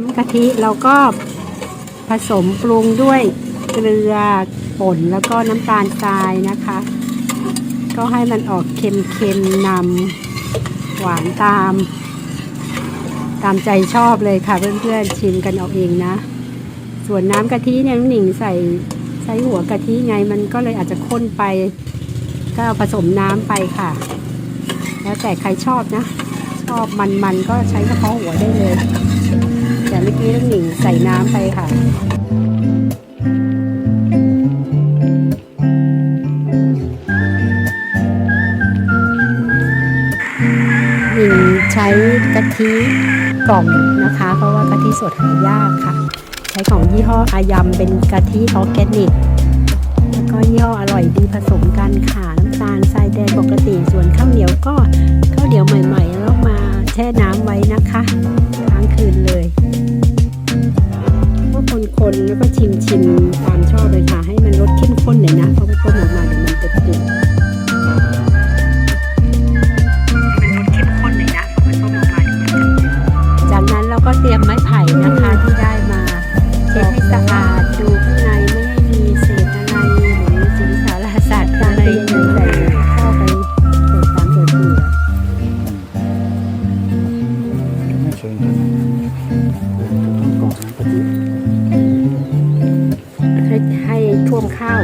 น้ำกะทิเราก็ผสมปรุงด้วยเกลือป่นแล้วก็น้ำตาลทรายนะคะ ก็ให้มันออกเค็มๆนำหวานตาม ตามใจชอบเลยค่ะ เพื่อนๆชิมกันเอาเองนะ ส่วนน้ำกะทิเนี่ยน้องหนิงใส่ใช้หัวกะทิไงมันก็เลยอาจจะข้นไป ก็ผสมน้ำไปค่ะ แล้วแต่ใครชอบนะ ชอบมันๆก็ใช้เฉพาะหัวได้เลย แต่เมื่อกี้น้องหนิงใส่น้ำไปค่ะหญิงใช้กะทิกล่องนะคะ เพราะว่ากะทิสดหายากค่ะ ใช้ของยี่ห้ออายำเป็นกะทิออร์แกนิกแล้วก็ยี่ห้ออร่อยดีผสมกันค่ะน้ำตาลทรายแดงปกติส่วนข้าวเหนียวก็ข้าวเหนียวใหม่ๆ ให้ท่วมข้าว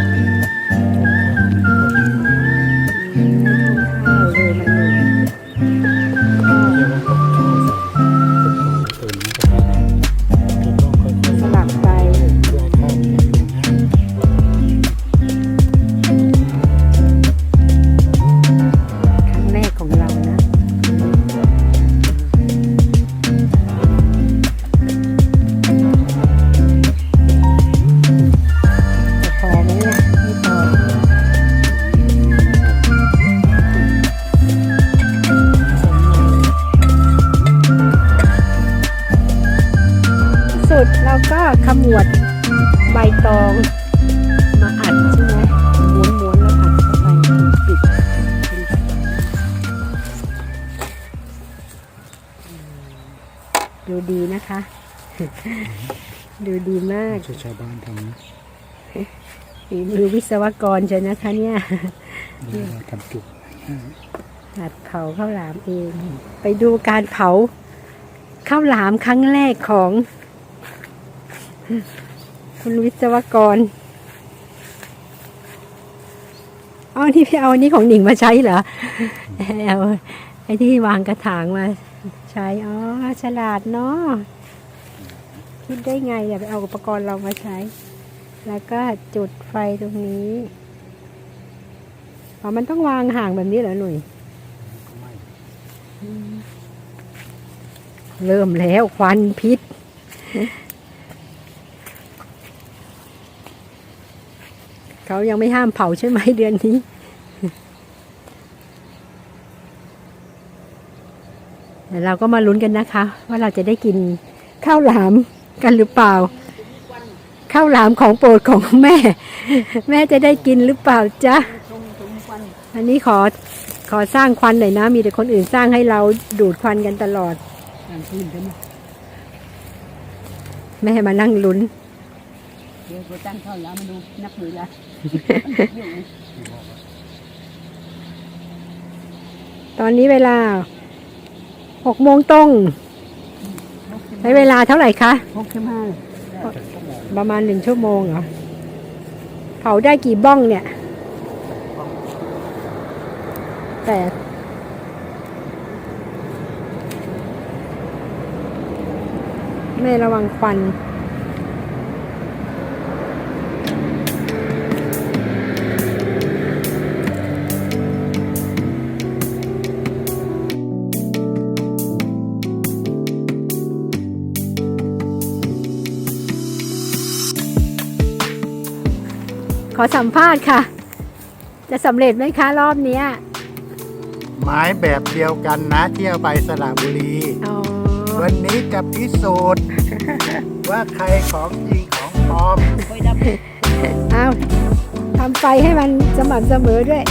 เราก็ขมวดใบตองมาอัดใช่ไหมม้วนๆแล้วอัดเข้าไปปิดดูดีนะคะ ดูดีมากช่วยชาวบ้านทำนะฝีมือวิศวกรใช่นะคะเนี่ยเวลาทำจุกหัดเผาข้าวหลามเอง ไปดูการเผาข้าวหลามครั้งแรกของ คุณวิศวกรอ๋อนี่พี่เอาอันนี้ของหนิงมาใช้เหรอเอาไอ้ที่วางกระถางมาใช้ อ๋อ ฉลาดเนาะคิดได้ไงอย่าไปเอาอุปกรณ์เรามาใช้ แล้วก็จุดไฟตรงนี้ อ๋อ มันต้องวางห่างแบบนี้เหรอหนุ่ยไม่เริ่มแล้วควันพิษ เขายังไม่ห้ามเผาใช่ไหมเดือนนี้เดี๋ยวเราก็มาลุ้นกันนะคะ ว่าเราจะได้กินข้าวหลามกันหรือเปล่า ข้าวหลามของโปรดของแม่ แม่จะได้กินหรือเปล่าจ๊ะอันนี้ขอขอสร้างควันหน่อยนะ มีแต่คนอื่นสร้างให้เราดูดควันกันตลอดแม่มานั่งลุ้น เดี๋ยวกูตั้งข้าวหลามมาดูนักหรือละตอนนี้เวลาหกโมงตรงใช้เวลาเท่าไหร่คะหกสิบห้าประมาณหนึ่งชั่วโมงเหรอเผาได้กี่บ้องเนี่ย แต่แม่ระวังควัน ขอสัมภาษณ์ค่ะ จะสำเร็จไหมคะรอบเนี้ยไม้แบบเดียวกันนะเที่ยวไปสระบุรี อ๋อวันนี้จะพิสูจน์ ว่าใครของจริงของปลอมคอยดับเอาทำไฟให้มันสม่ำเสมอด้วย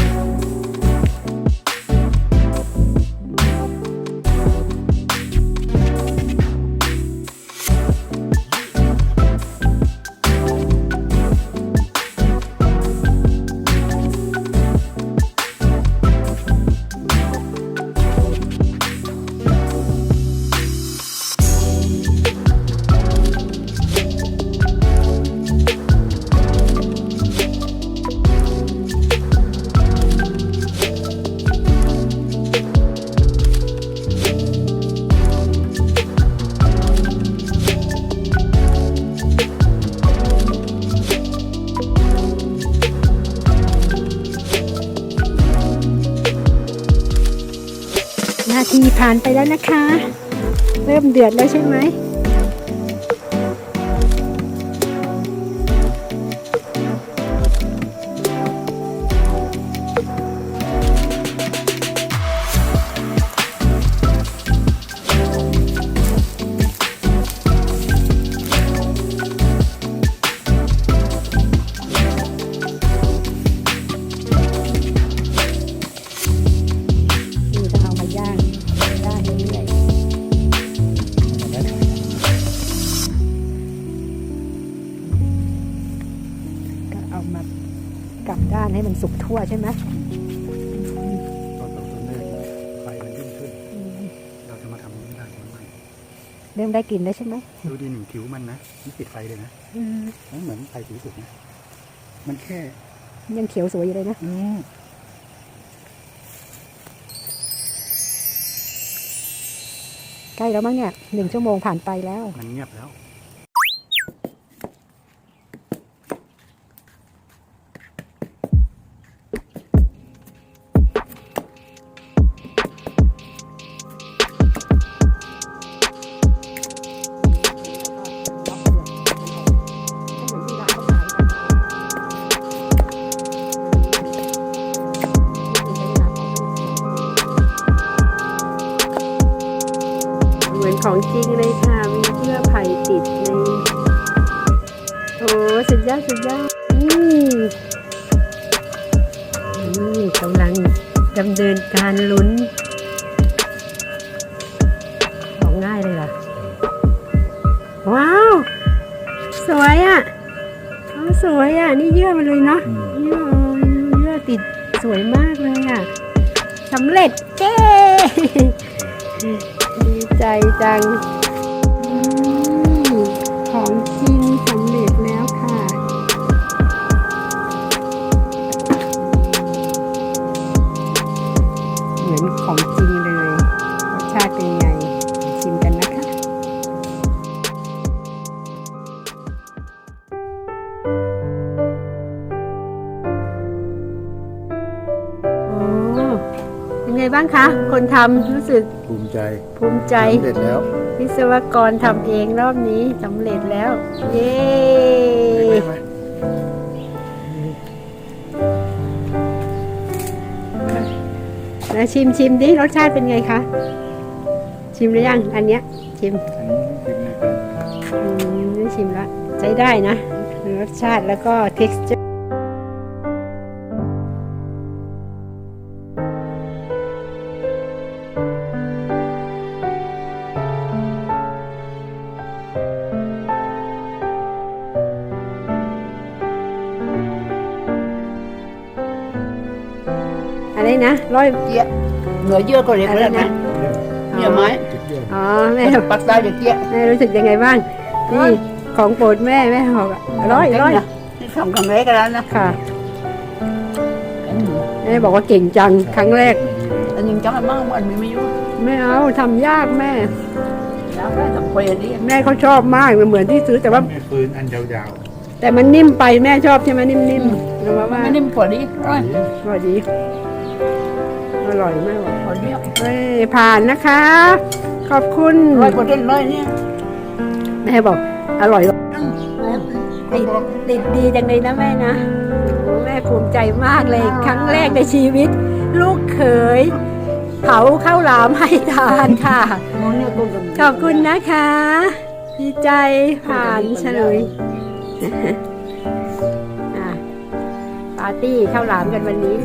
นาทีผ่านไปแล้วนะคะ เริ่มเดือดแล้วใช่ไหม เอามากลับด้านให้มันสุกทั่วใช่ไหมตอนเราตอนแรกไฟมันยิ่งขึ้น เราจะมาทำนี้ไม่ได้มันไหม้เริ่มได้กลิ่นแล้วใช่ไหมดูดีหนึ่งผิวมันนะนี่ปิดไฟเลยนะมันเหมือนไฟสีสุกนะ มันแค่ ยังเขียวสวยอยู่เลยนะอืมใกล้แล้วมั้งเนี่ยหนึ่งชั่วโมงผ่านไปแล้ว มันเงียบแล้ว งจริงเลยค่ะ มีเสื้อไผ่ติดในโอ้สุดยอดสุดยอดนี่นี่กำลังดำเนินการลุ้นของง่ายเลยล่ะ ว้าว สวยอะอ๋อสวยอะ นี่เยื่อมันเลยเนาะเยื่อเยื่อติดสวยมากเลยอะสำเร็จเจ้ ใจจังอของจรินสำเร็จแล้วค่ะ เหมือนของจริง บ้างคะ คนทำรู้สึกภูมิใจภูมิใจ สำเร็จแล้ววิศวกรทำเองรอบนี้สำเร็จแล้ว เย้ ได้ไหมนะชิมชิมดิรสชาติเป็นไงคะ ชิมหรือยัง อันเนี้ย ชิมอันนี้เป็นไงครับ อืมได้ชิมละใช้ได้นะ รสชาติแล้วก็ texture นะร้อยเจี๊ยเหนือเยื่อก็เล็กอะไรแล้วนะนะเยื่อไม้จุดเดียวอ๋อแม่ปักใต้เดี๋ยวเจี๊ยแม่รู้สึกยังไงบ้างนี่ของโปรดแม่แม่บอกอะร้อยร้อยนี่สองครั้งแรกกันแล้วนะค่ะแม่บอกว่าเก่งจังครั้งแรกอันยังจำมันบ้างอันมีไม่อยู่ไม่เอาทำยากแม่แล้วได้สองปีนี้แม่เขาชอบมากมันเหมือนที่ซื้อแต่ว่าแม่ฟืนอันยาวแต่มันนิ่มไปแม่ชอบใช่ไหมนิ่มๆหรือว่าว่าไม่นิ่มกว่านี้ร้อยอร่อยดีอ ร่อยมากกว่านี้เฮ้ยผ่านนะคะ ขอบคุณร้อยเปอร์เซ็นต์เลยเนี่ยแม่บอกอร่อยติดติดดีจังเลยนะแม่นะโอ้แม่ภูมิใจมากเลย ครั้งแรกในชีวิต ลูกเขยเผาข้าวหลามให้ทานค่ะมองเนี่ยกูจะขอบคุณนะคะดีใจผ่านเฉลยอะปาร์ตี้ข้าวหลามกันวันนี้